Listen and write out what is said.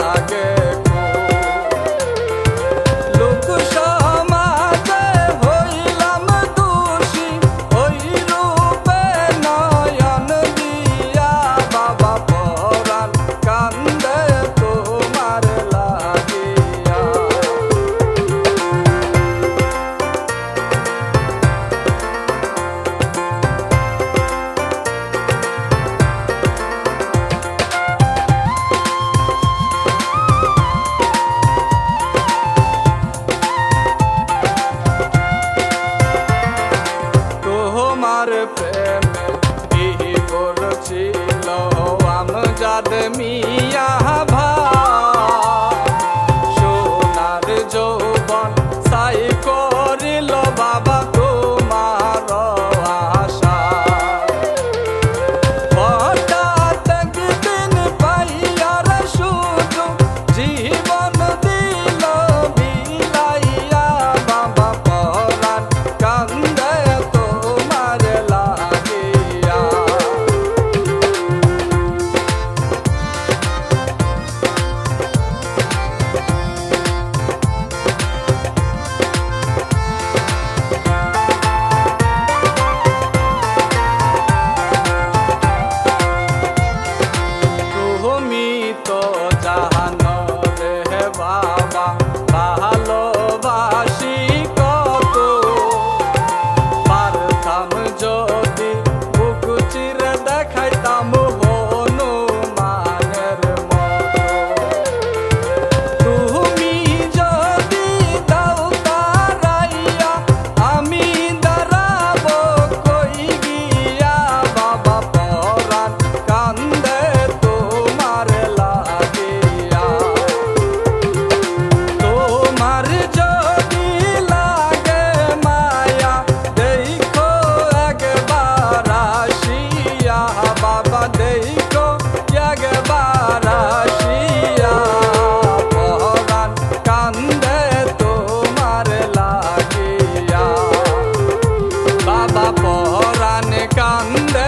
लागे আমার প্রেমে কি করছিল আমজাদ মিয়া। বাবা পরাণ কান্দ।